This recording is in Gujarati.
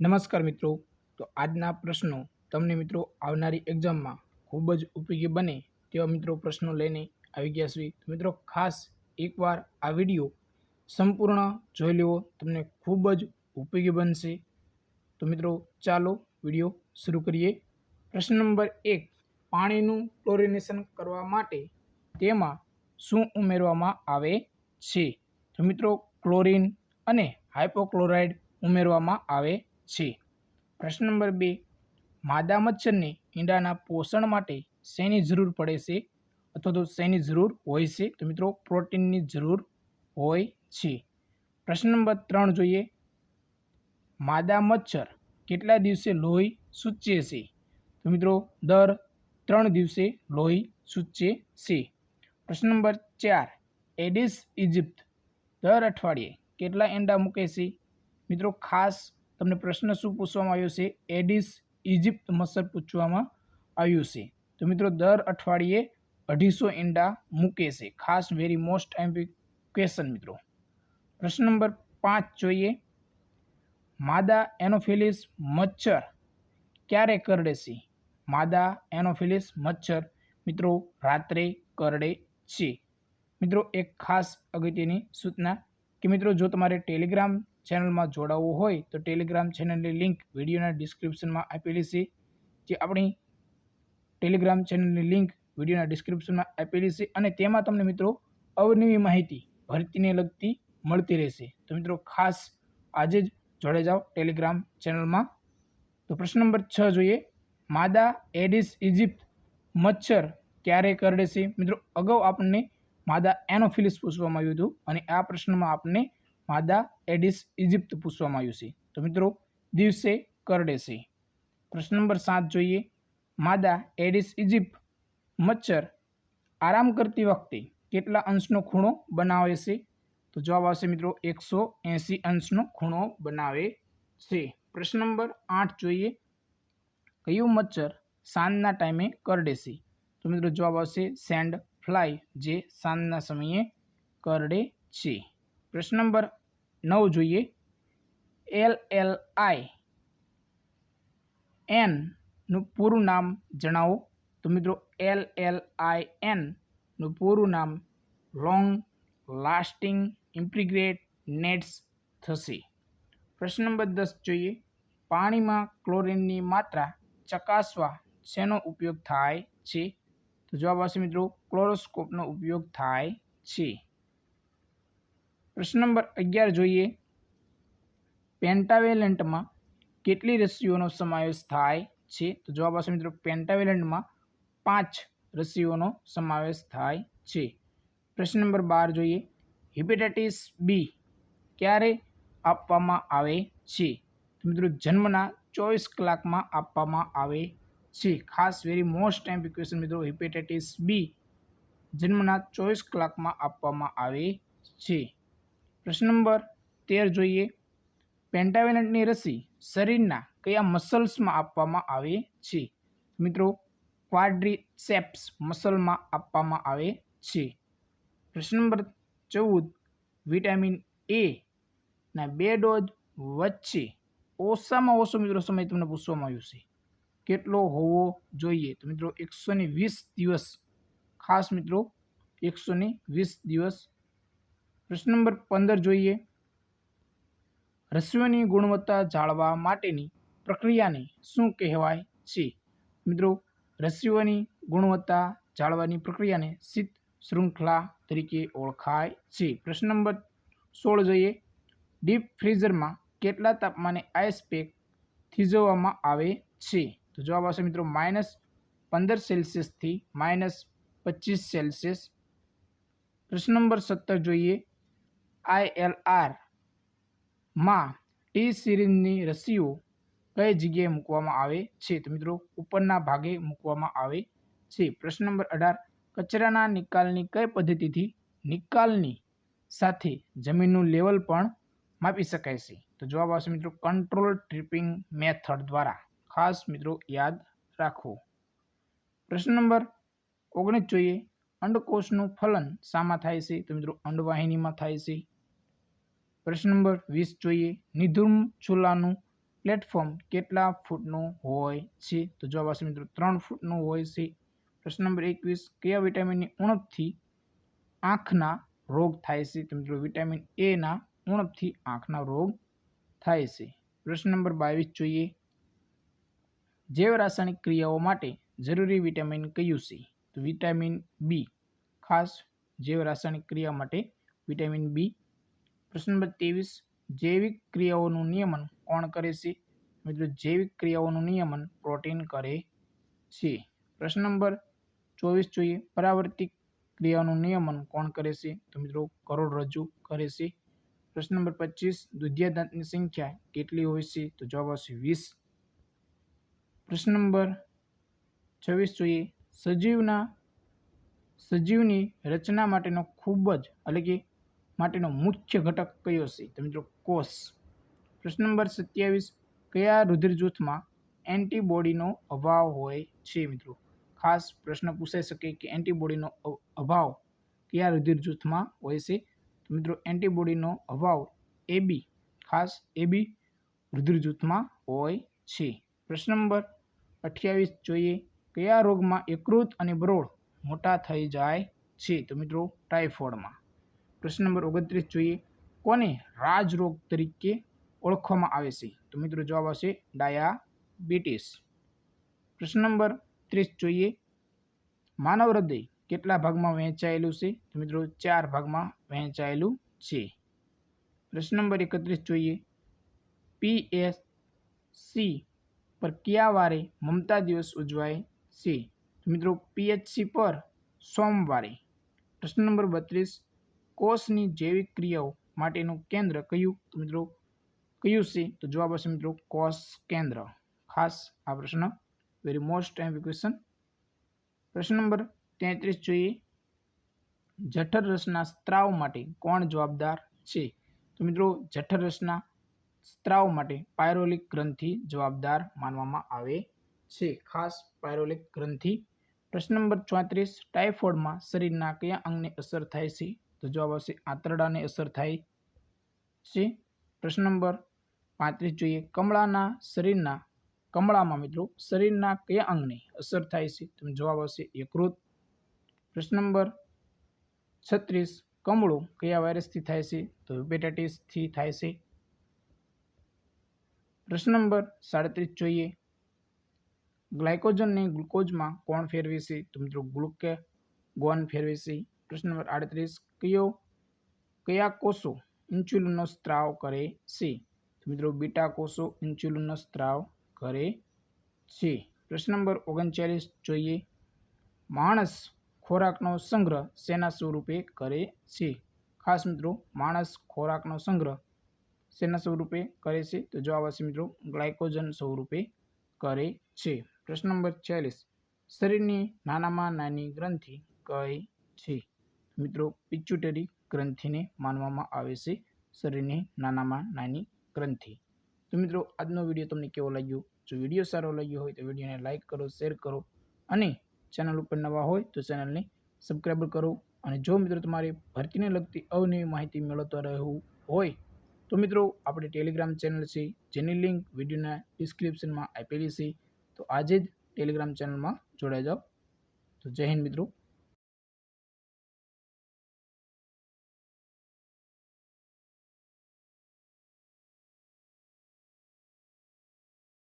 નમસ્કાર મિત્રો. તો આજના પ્રશ્નો તમને મિત્રો આવનારી એક્ઝામમાં ખૂબ જ ઉપયોગી બને તેવા મિત્રો પ્રશ્નો લઈને આવી ગયા છીએ. તો મિત્રો ખાસ એકવાર આ વીડિયો સંપૂર્ણ જોઈ લેવો, તમને ખૂબ જ ઉપયોગી બનશે. તો મિત્રો ચાલો વીડિયો શરૂ કરીએ. પ્રશ્ન નંબર એક, પાણીનું ક્લોરિનેશન કરવા માટે તેમાં શું ઉમેરવામાં આવે છે? તો મિત્રો ક્લોરિન અને હાઇપોક્લોરાઇડ ઉમેરવામાં આવે છે. પ્રશ્ન નંબર બે. માદા મચ્છરને ઈંડાના પોષણ માટે શેની જરૂર પડે છે? અથવા તો શેની જરૂર હોય છે? તો મિત્રો, પ્રોટીનની જરૂર હોય છે. પ્રશ્ન નંબર ત્રણ જોઈએ. માદા મચ્છર કેટલા દિવસે લોહી સૂચે છે? તો મિત્રો, દર ત્રણ દિવસે લોહી સૂચે છે. પ્રશ્ન નંબર ચાર. એડિસ ઇજિપ્ત દર અઠવાડિયે કેટલા ઈંડા મૂકે છે? મિત્રો, ખાસ તમને પ્રશ્ન શું પૂછવામાં આવ્યો છે? એડિસ ઇજિપ્ત મચ્છર પૂછવામાં આવ્યું છે. તો મિત્રો, દર અઠવાડિયે અઢીસો ઈંડા મૂકે છે. ખાસ વેરી મોસ્ટ એમ્પી ક્વેશ્ચન મિત્રો. પ્રશ્ન નંબર પાંચ જોઈએ. માદા એનોફિલિસ મચ્છર ક્યારે કરડે છે? માદા એનોફિલિસ મચ્છર, મિત્રો, રાત્રે કરડે છે. મિત્રો, એક ખાસ અગત્યની સૂચના કે મિત્રો, જો તમારે ટેલિગ્રામ ચેનલમાં જોડાવવું હોય તો ટેલિગ્રામ ચેનલની લિંક વિડીયોના ડિસ્ક્રિપ્શનમાં આપેલી છે. જે આપણી ટેલિગ્રામ ચેનલની લિંક વિડીયોના ડિસ્ક્રિપ્શનમાં આપેલી છે અને તેમાં તમને મિત્રો અવનવી માહિતી ભરતીને લગતી મળતી રહેશે. તો મિત્રો ખાસ આજે જ જોડે જાઓ ટેલિગ્રામ ચેનલમાં. તો પ્રશ્ન નંબર છ જોઈએ. માદા એડિસ ઇજિપ્ત મચ્છર ક્યારે કરડે છે? મિત્રો અગાઉ આપણને માદા એનોફિલિસ પૂછવામાં આવ્યું હતું અને આ પ્રશ્નમાં આપણને માદા એડિસ ઇજિપ્ત પૂછવામાં આવ્યું છે. તો મિત્રો, દિવસે કરડે છે. પ્રશ્ન નંબર સાત જોઈએ. માદા એડિસ ઇજિપ્ત મચ્છર આરામ કરતી વખતે કેટલા અંશનો ખૂણો બનાવે છે? તો જવાબ આવશે મિત્રો, એકસો એંસી અંશનો ખૂણો બનાવે છે. પ્રશ્ન નંબર આઠ જોઈએ. કયું મચ્છર સાંજના ટાઈમે કરડે છે? તો મિત્રો, જવાબ આવશે સેન્ડ ફ્લાય, જે સાંજના સમયે કરડે છે. પ્રશ્ન નંબર નવ જોઈએ. એલ એલ આઈ એનનું પૂરું નામ જણાવો. તો મિત્રો એલ એલ આઈ એનનું પૂરું નામ લોંગ લાસ્ટિંગ ઇમ્પ્રિગ્રેટ નેટ્સ થશે. પ્રશ્ન નંબર દસ જોઈએ. પાણીમાં ક્લોરિનની માત્રા ચકાસવા શેનો ઉપયોગ થાય છે? તો જવાબ આવશે મિત્રો, ક્લોરોસ્કોપનો ઉપયોગ થાય છે. પ્રશ્ન નંબર અગિયાર જોઈએ. પેન્ટાવેલન્ટમાં કેટલી રસીઓનો સમાવેશ થાય છે? તો જવાબ આવશે મિત્રો, પેન્ટાવેલન્ટમાં પાંચ રસીઓનો સમાવેશ થાય છે. પ્રશ્ન નંબર બાર જોઈએ. હિપેટાઇટિસ બી ક્યારે આપવામાં આવે છે? મિત્રો, જન્મના ચોવીસ કલાકમાં આપવામાં આવે છે. ખાસ વેરી મોસ્ટ ટાઈમ ઇક્વેશન મિત્રો, હિપેટાઇટિસ બી જન્મના ચોવીસ કલાકમાં આપવામાં આવે છે. પ્રશ્ન નંબર તેર જોઈએ. પેન્ટાવેનટની રસી શરીરના કયા મસલ્સમાં આપવામાં આવે છે? મિત્રો, ક્વાડ્રીસેપ્સ મસલમાં આપવામાં આવે છે. પ્રશ્ન નંબર ચૌદ, વિટામિન એ ના બે ડોઝ વચ્ચે ઓછામાં ઓછો મિત્રો સમય તમને પૂછવામાં આવ્યો છે. કેટલો હોવો જોઈએ? તો મિત્રો, એકસો વીસ દિવસ ખાસ મિત્રો, એકસો વીસ દિવસ પ્રશ્ન નંબર પંદર જોઈએ. રસીઓની ગુણવત્તા જાળવા માટેની પ્રક્રિયાને શું કહેવાય છે? મિત્રો રસીઓની ગુણવત્તા જાળવાની પ્રક્રિયાને શીત શૃંખલા તરીકે ઓળખાય છે. પ્રશ્ન નંબર સોળ જોઈએ. ડીપ ફ્રીઝરમાં કેટલા તાપમાને આઈસ પેક થીજવવામાં આવે છે? તો જવાબ આવશે મિત્રો માઇનસ પંદર સેલ્સિયસથી માઇનસ પચીસ સેલ્સિયસ. પ્રશ્ન નંબર સત્તર જોઈએ. આઈએલઆરમાં ટી સિરીઝની રસીઓ કઈ જગ્યાએ મૂકવામાં આવે છે? તો મિત્રો, ઉપરના ભાગે મૂકવામાં આવે છે. પ્રશ્ન નંબર અઢાર, કચરાના નિકાલની કઈ પદ્ધતિથી નિકાલની સાથે જમીનનું લેવલ પણ માપી શકાય છે? તો જવાબ આવશે મિત્રો, કંટ્રોલ ટ્રીપિંગ મેથડ દ્વારા. ખાસ મિત્રો, યાદ રાખવો પ્રશ્ન નંબર ઓગણીસ જોઈએ. અંડકોષનું ફલન શામાં થાય છે? તો મિત્રો, અંડવાહિનીમાં થાય છે. પ્રશ્ન નંબર વીસ જોઈએ. નિધુમ ચૂલાનું પ્લેટફોર્મ કેટલા ફૂટનું હોય છે? તો જવાબ આવશે મિત્રો, ત્રણ ફૂટનું હોય છે. પ્રશ્ન નંબર એકવીસ, કયા વિટામિનની ઉણપથી આંખના રોગ થાય છે? તો મિત્રો, વિટામિન એના ઉણપથી આંખના રોગ થાય છે. પ્રશ્ન નંબર બાવીસ જોઈએ. જૈવ રાસાયણિક ક્રિયાઓ માટે જરૂરી વિટામિન કયું છે? તો વિટામિન બી ખાસ જૈવ રાસાયણિક ક્રિયા માટે વિટામિન બી પ્રશ્ન નંબર ત્રેવીસ, જૈવિક ક્રિયાઓનું નિયમન કોણ કરે છે? મિત્રો, જૈવિક ક્રિયાઓનું નિયમન પ્રોટીન કરે છે. પ્રશ્ન નંબર ચોવીસ જોઈએ. પરાવર્તિક ક્રિયાઓનું નિયમન કોણ કરે છે? તો મિત્રો કરોડરજ્જુ કરે છે. પ્રશ્ન નંબર પચીસ દુધિયા દાંતની સંખ્યા કેટલી હોય છે? તો જવાબ આવશે વીસ. પ્રશ્ન નંબર છવ્વીસ જોઈએ. સજીવના, સજીવની રચના માટેનો ખૂબ જ, એટલે કે માટેનો મુખ્ય ઘટક કયો છે? તો મિત્રો, કોષ. પ્રશ્ન નંબર સત્યાવીસ, કયા રુધિર જૂથમાં એન્ટીબોડીનો અભાવ હોય છે મિત્રો? ખાસ પ્રશ્ન પૂછાઈ શકે કે એન્ટીબોડીનો અભાવ કયા રુધિર જૂથમાં હોય છે? તો મિત્રો, એન્ટીબોડીનો અભાવ એબી, ખાસ એબી રુધિર જૂથમાં હોય છે. પ્રશ્ન નંબર અઠ્યાવીસ, જોઈએ કયા રોગમાં યકૃત અને બરોળ મોટા થઈ જાય છે? તો મિત્રો, ટાઇફોઇડમાં. પ્રશ્ન નંબર ઓગણત્રીસ જોઈએ. કોને રાજરોગ તરીકે ઓળખવામાં આવે છે? તો મિત્રો જવાબ આવશે ડાયાબિટીસ. પ્રશ્ન નંબર ત્રીસ જોઈએ. માનવ હૃદય કેટલા ભાગમાં વહેંચાયેલું છે? તો મિત્રો ચાર ભાગમાં વહેંચાયેલું છે. પ્રશ્ન નંબર એકત્રીસ જોઈએ. પી એસ સી પર કયા વારે મમતા દિવસ ઉજવાય છે? તો મિત્રો પીએચસી પર સોમવારે. પ્રશ્ન નંબર બત્રીસ કોષની જૈવિક ક્રિયાઓ માટેનું કેન્દ્ર કયું? તો મિત્રો, કયું છે? તો જવાબ આવશે મિત્રો, કોષ કેન્દ્ર. ખાસ આ પ્રશ્ન. વેરી મોસ્ટ એમ્પ ક્વેશ્ચન પ્રશ્ન નંબર તેત્રીસ જોઈએ. જઠર રસના સ્ત્રાવ માટે કોણ જવાબદાર છે? તો મિત્રો, જઠર રસના સ્ત્રાવ માટે પાયરોલિક ગ્રંથિ જવાબદાર માનવામાં આવે છે. ખાસ પાયરોલિક ગ્રંથિ. પ્રશ્ન નંબર ચોત્રીસ ટાઇફોઇડમાં શરીરના કયા અંગને અસર થાય છે? તો જવાબ આવશે આંતરડાને અસર થાય છે. પ્રશ્ન નંબર પાંત્રીસ જોઈએ, કમળાના શરીરના, કમળામાં મિત્રો શરીરના કયા અંગને અસર થાય છે? તો જવાબ આવશે યકૃત. પ્રશ્ન નંબર છત્રીસ, કમળો કયા વાયરસથી થાય છે? તો હેપેટાઇટિસથી થાય છે. પ્રશ્ન નંબર સાડત્રીસ જોઈએ, ગ્લાયકોજનને ગ્લુકોઝમાં કોણ ફેરવે છે? તો મિત્રો ગ્લુકે ગોન ફેરવે છે. પ્રશ્ન નંબર આડત્રીસ, કયો, કયા કોષો ઇન્સ્યુલિનનો સ્ત્રાવ કરે છે? મિત્રો, બીટા કોષો ઇન્સ્યુલિનનો સ્ત્રાવ કરે છે. પ્રશ્ન નંબર ઓગણચાલીસ, જોઈએ. માણસ ખોરાકનો સંગ્રહ શેના સ્વરૂપે કરે છે? ખાસ મિત્રો, માણસ ખોરાકનો સંગ્રહ શેના સ્વરૂપે કરે છે? તો જવાબ આવશે મિત્રો, ગ્લાયકોજન સ્વરૂપે કરે છે. પ્રશ્ન નંબર ચાલીસ શરીરની નાનામાં નાની ગ્રંથિ કઈ છે? મિત્રો, પિચ્યુટરી ગ્રંથિને માનવામાં આવે છે શરીરની નાનામાં નાની ગ્રંથિ. તો મિત્રો, આજનો વીડિયો તમને કેવો લાગ્યો? જો વીડિયો સારો લાગ્યો હોય તો વિડીયોને લાઇક કરો, શેર કરો અને ચેનલ ઉપર નવા હોય તો ચેનલને સબસ્ક્રાઈબ કરો. અને જો મિત્રો તમારે ભરતીને લગતી અવનવી માહિતી મેળવતા રહેવું હોય તો મિત્રો, આપણે ટેલિગ્રામ ચેનલ છે, જેની લિંક વિડીયોના ડિસ્ક્રિપ્શનમાં આપેલી છે. તો આજે જ ટેલિગ્રામ ચેનલમાં જોડાઈ જાઓ. તો જય હિન્દ મિત્રો.